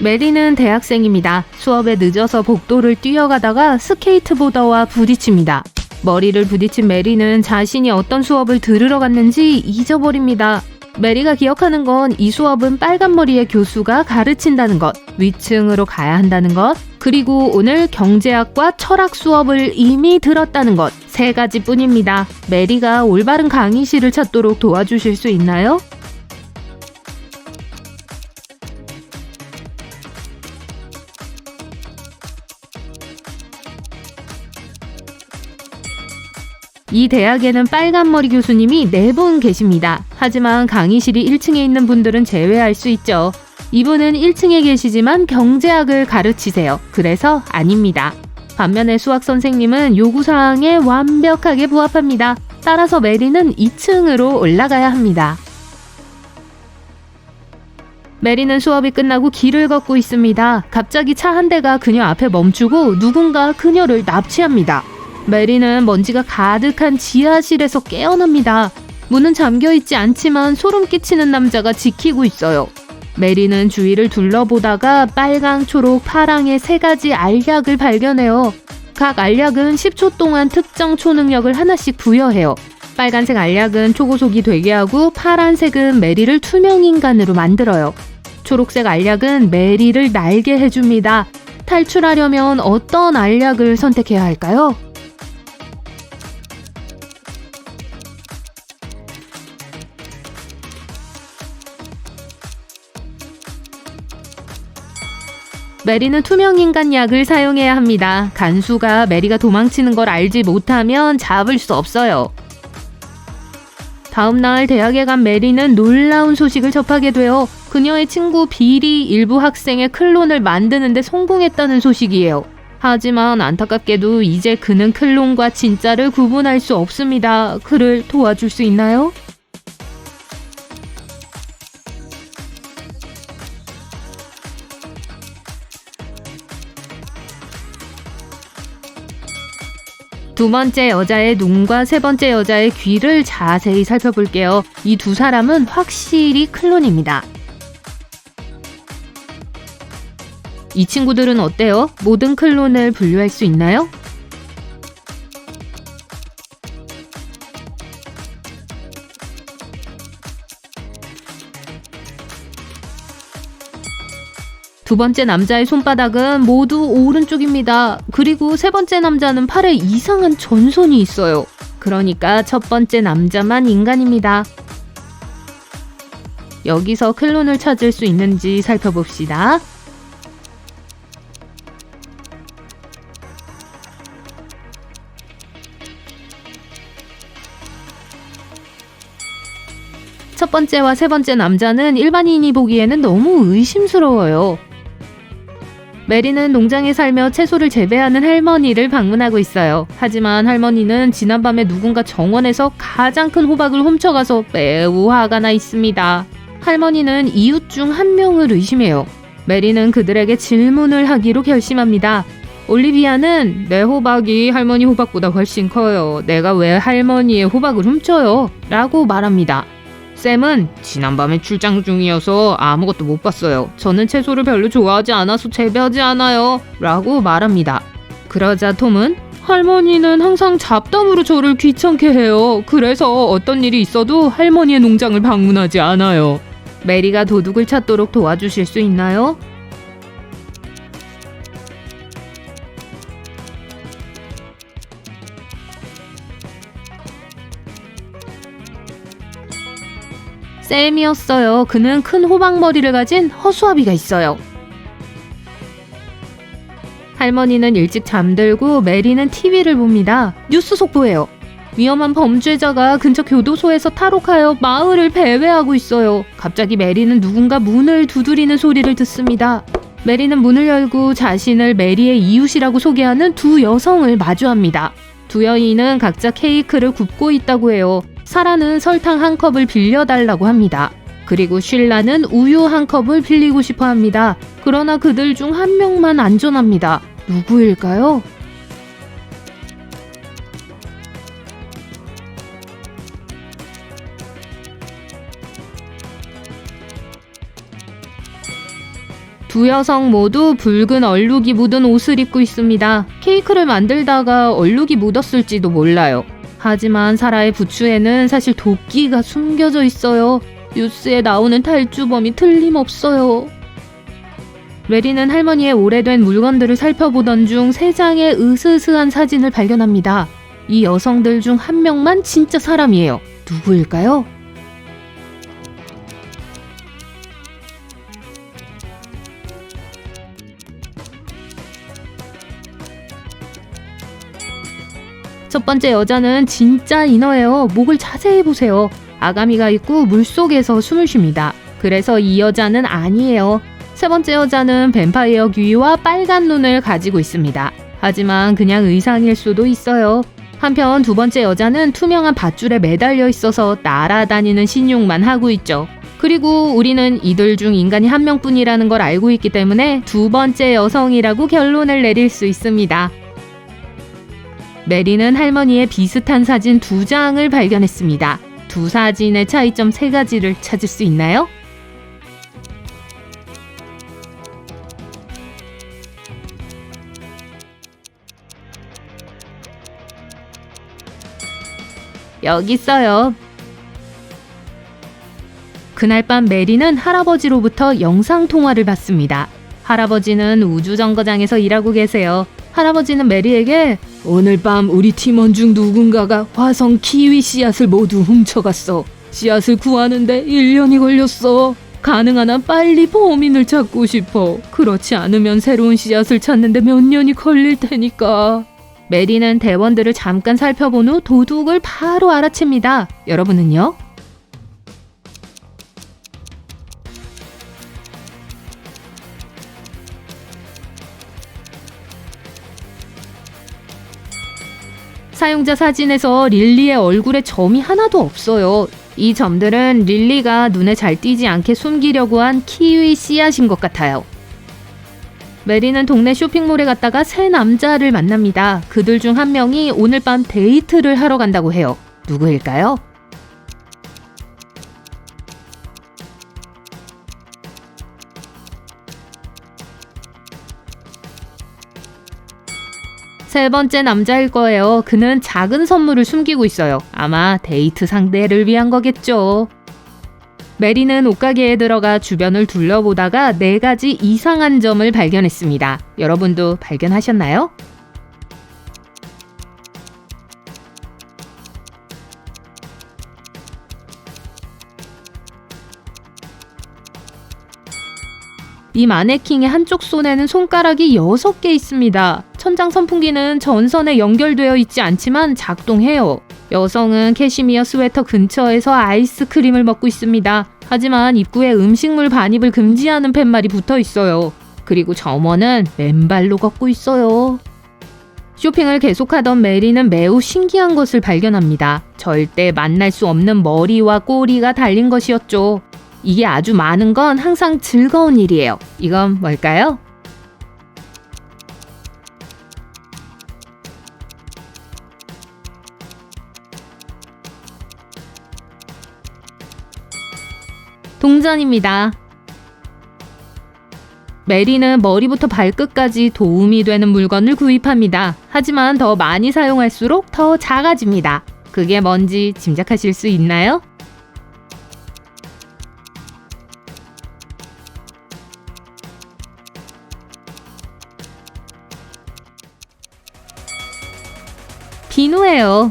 메리는 대학생입니다. 수업에 늦어서 복도를 뛰어가다가 스케이트보더와 부딪힙니다. 머리를 부딪힌 메리는 자신이 어떤 수업을 들으러 갔는지 잊어버립니다. 메리가 기억하는 건 이 수업은 빨간 머리의 교수가 가르친다는 것, 위층으로 가야 한다는 것, 그리고 오늘 경제학과 철학 수업을 이미 들었다는 것, 세 가지 뿐입니다. 메리가 올바른 강의실을 찾도록 도와주실 수 있나요? 이 대학에는 빨간머리 교수님이 네분 계십니다. 하지만 강의실이 1층에 있는 분들은 제외할 수 있죠. 이분은 1층에 계시지만 경제학을 가르치세요. 그래서 아닙니다. 반면에 수학 선생님은 요구사항에 완벽하게 부합합니다. 따라서 메리는 2층으로 올라가야 합니다. 메리는 수업이 끝나고 길을 걷고 있습니다. 갑자기 차 한 대가 그녀 앞에 멈추고 누군가 그녀를 납치합니다. 메리는 먼지가 가득한 지하실에서 깨어납니다. 문은 잠겨 있지 않지만 소름 끼치는 남자가 지키고 있어요. 메리는 주위를 둘러보다가 빨강, 초록, 파랑의 세 가지 알약을 발견해요. 각 알약은 10초 동안 특정 초능력을 하나씩 부여해요. 빨간색 알약은 초고속이 되게 하고 파란색은 메리를 투명 인간으로 만들어요. 초록색 알약은 메리를 날게 해줍니다. 탈출하려면 어떤 알약을 선택해야 할까요? 메리는 투명인간 약을 사용해야 합니다. 간수가 메리가 도망치는 걸 알지 못하면 잡을 수 없어요. 다음 날 대학에 간 메리는 놀라운 소식을 접하게 돼요. 그녀의 친구 빌이 일부 학생의 클론을 만드는데 성공했다는 소식이에요. 하지만 안타깝게도 이제 그는 클론과 진짜를 구분할 수 없습니다. 그를 도와줄 수 있나요? 두 번째 여자의 눈과 세 번째 여자의 귀를 자세히 살펴볼게요. 이 두 사람은 확실히 클론입니다. 이 친구들은 어때요? 모든 클론을 분류할 수 있나요? 두 번째 남자의 손바닥은 모두 오른쪽입니다. 그리고 세 번째 남자는 팔에 이상한 전선이 있어요. 그러니까 첫 번째 남자만 인간입니다. 여기서 클론을 찾을 수 있는지 살펴봅시다. 첫 번째와 세 번째 남자는 일반인이 보기에는 너무 의심스러워요. 메리는 농장에 살며 채소를 재배하는 할머니를 방문하고 있어요. 하지만 할머니는 지난밤에 누군가 정원에서 가장 큰 호박을 훔쳐가서 매우 화가 나 있습니다. 할머니는 이웃 중 한 명을 의심해요. 메리는 그들에게 질문을 하기로 결심합니다. 올리비아는 내 호박이 할머니 호박보다 훨씬 커요. 내가 왜 할머니의 호박을 훔쳐요? 라고 말합니다. 쌤은 지난밤에 출장 중이어서 아무것도 못 봤어요. 저는 채소를 별로 좋아하지 않아서 재배하지 않아요. 라고 말합니다. 그러자 톰은 할머니는 항상 잡담으로 저를 귀찮게 해요. 그래서 어떤 일이 있어도 할머니의 농장을 방문하지 않아요. 메리가 도둑을 찾도록 도와주실 수 있나요? 쌤이었어요. 그는 큰 호박머리를 가진 허수아비가 있어요. 할머니는 일찍 잠들고 메리는 TV를 봅니다. 뉴스 속보예요. 위험한 범죄자가 근처 교도소에서 탈옥하여 마을을 배회하고 있어요. 갑자기 메리는 누군가 문을 두드리는 소리를 듣습니다. 메리는 문을 열고 자신을 메리의 이웃이라고 소개하는 두 여성을 마주합니다. 두 여인은 각자 케이크를 굽고 있다고 해요. 사라는 설탕 한 컵을 빌려달라고 합니다. 그리고 쉴라는 우유 한 컵을 빌리고 싶어 합니다. 그러나 그들 중 한 명만 안전합니다. 누구일까요? 두 여성 모두 붉은 얼룩이 묻은 옷을 입고 있습니다. 케이크를 만들다가 얼룩이 묻었을지도 몰라요. 하지만 사라의 부추에는 사실 도끼가 숨겨져 있어요. 뉴스에 나오는 탈주범이 틀림없어요. 메리는 할머니의 오래된 물건들을 살펴보던 중 세 장의 으스스한 사진을 발견합니다. 이 여성들 중 한 명만 진짜 사람이에요. 누구일까요? 번째 여자는 진짜 인어예요. 목을 자세히 보세요. 아가미가 있고 물속에서 숨을 쉽니다. 그래서 이 여자는 아니에요. 세 번째 여자는 뱀파이어 귀와 빨간 눈을 가지고 있습니다. 하지만 그냥 의상일 수도 있어요. 한편 두 번째 여자는 투명한 밧줄에 매달려 있어서 날아다니는 신용만 하고 있죠. 그리고 우리는 이들 중 인간이 한 명뿐이라는 걸 알고 있기 때문에 두 번째 여성이라고 결론을 내릴 수 있습니다. 메리는 할머니의 비슷한 사진 두 장을 발견했습니다. 두 사진의 차이점 세 가지를 찾을 수 있나요? 여기 있어요. 그날 밤 메리는 할아버지로부터 영상 통화를 받습니다. 할아버지는 우주정거장에서 일하고 계세요. 할아버지는 메리에게 오늘 밤 우리 팀원 중 누군가가 화성 키위 씨앗을 모두 훔쳐갔어. 씨앗을 구하는데 1년이 걸렸어. 가능한 한 빨리 범인을 찾고 싶어. 그렇지 않으면 새로운 씨앗을 찾는데 몇 년이 걸릴 테니까. 메리는 대원들을 잠깐 살펴본 후 도둑을 바로 알아챕니다. 여러분은요? 사용자 사진에서 릴리의 얼굴에 점이 하나도 없어요. 이 점들은 릴리가 눈에 잘 띄지 않게 숨기려고 한 키위 씨앗인 것 같아요. 메리는 동네 쇼핑몰에 갔다가 세 남자를 만납니다. 그들 중 한 명이 오늘 밤 데이트를 하러 간다고 해요. 누구일까요? 세 번째 남자일 거예요. 그는 작은 선물을 숨기고 있어요. 아마 데이트 상대를 위한 거겠죠. 메리는 옷가게에 들어가 주변을 둘러보다가 네 가지 이상한 점을 발견했습니다. 여러분도 발견하셨나요? 이 마네킹의 한쪽 손에는 손가락이 6개 있습니다. 천장 선풍기는 전선에 연결되어 있지 않지만 작동해요. 여성은 캐시미어 스웨터 근처에서 아이스크림을 먹고 있습니다. 하지만 입구에 음식물 반입을 금지하는 팻말이 붙어 있어요. 그리고 점원은 맨발로 걷고 있어요. 쇼핑을 계속하던 메리는 매우 신기한 것을 발견합니다. 절대 만날 수 없는 머리와 꼬리가 달린 것이었죠. 이게 아주 많은 건 항상 즐거운 일이에요. 이건 뭘까요? 동전입니다. 메리는 머리부터 발끝까지 도움이 되는 물건을 구입합니다. 하지만 더 많이 사용할수록 더 작아집니다. 그게 뭔지 짐작하실 수 있나요? 비누예요.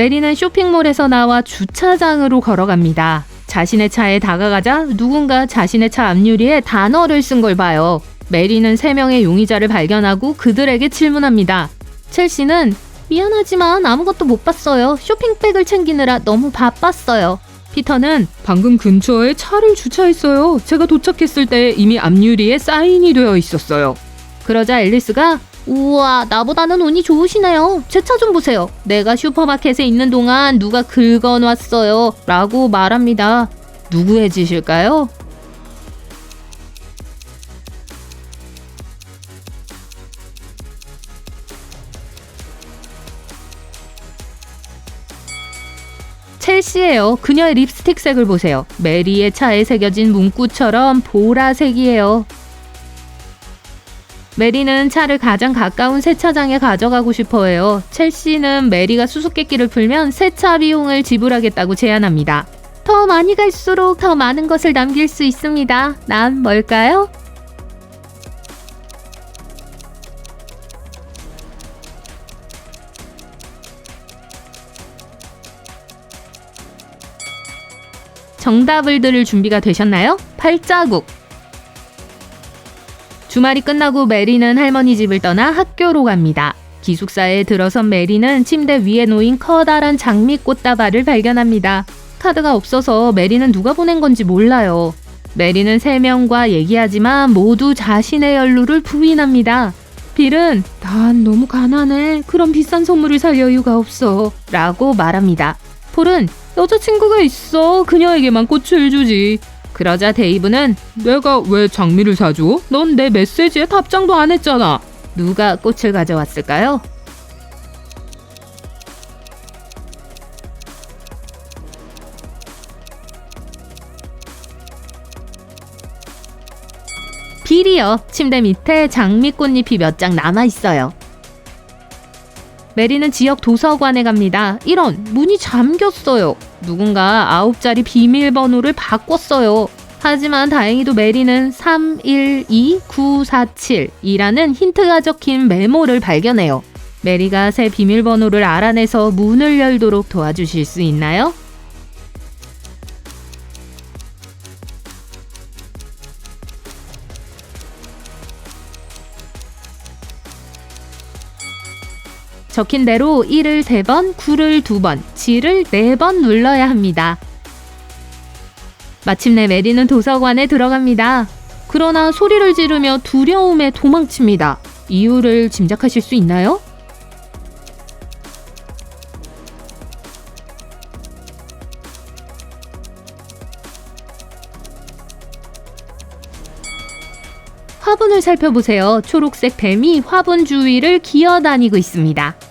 메리는 쇼핑몰에서 나와 주차장으로 걸어갑니다. 자신의 차에 다가가자 누군가 자신의 차 앞유리에 단어를 쓴 걸 봐요. 메리는 세 명의 용의자를 발견하고 그들에게 질문합니다. 첼시는 미안하지만 아무것도 못 봤어요. 쇼핑백을 챙기느라 너무 바빴어요. 피터는 방금 근처에 차를 주차했어요. 제가 도착했을 때 이미 앞유리에 사인이 되어 있었어요. 그러자 앨리스가 우와, 나보다는 운이 좋으시네요. 제 차 좀 보세요. 내가 슈퍼마켓에 있는 동안 누가 긁어놨어요. 라고 말합니다. 누구의 짓일까요? 첼시예요. 그녀의 립스틱 색을 보세요. 메리의 차에 새겨진 문구처럼 보라색이에요. 메리는 차를 가장 가까운 세차장에 가져가고 싶어 해요. 첼시는 메리가 수수께끼를 풀면 세차 비용을 지불하겠다고 제안합니다. 더 많이 갈수록 더 많은 것을 남길 수 있습니다. 난 뭘까요? 정답을 들을 준비가 되셨나요? 팔자국. 주말이 끝나고 메리는 할머니 집을 떠나 학교로 갑니다. 기숙사에 들어선 메리는 침대 위에 놓인 커다란 장미 꽃다발을 발견합니다. 카드가 없어서 메리는 누가 보낸 건지 몰라요. 메리는 세 명과 얘기하지만 모두 자신의 연루를 부인합니다. 빌은 난 너무 가난해. 그런 비싼 선물을 살 여유가 없어. 라고 말합니다. 폴은 여자친구가 있어. 그녀에게만 꽃을 주지. 그러자 데이브는 내가 왜 장미를 사줘? 넌 내 메시지에 답장도 안 했잖아. 누가 꽃을 가져왔을까요? 빌이요. 침대 밑에 장미꽃잎이 몇 장 남아 있어요. 메리는 지역 도서관에 갑니다. 이런 문이 잠겼어요. 누군가 아홉 자리 비밀번호를 바꿨어요. 하지만 다행히도 메리는 312947이라는 힌트가 적힌 메모를 발견해요. 메리가 새 비밀번호를 알아내서 문을 열도록 도와주실 수 있나요? 적힌 대로 1을 3번, 9를 2번, 7을 4번 눌러야 합니다. 마침내 메리는 도서관에 들어갑니다. 그러나 소리를 지르며 두려움에 도망칩니다. 이유를 짐작하실 수 있나요? 화분을 살펴보세요. 초록색 뱀이 화분 주위를 기어다니고 있습니다.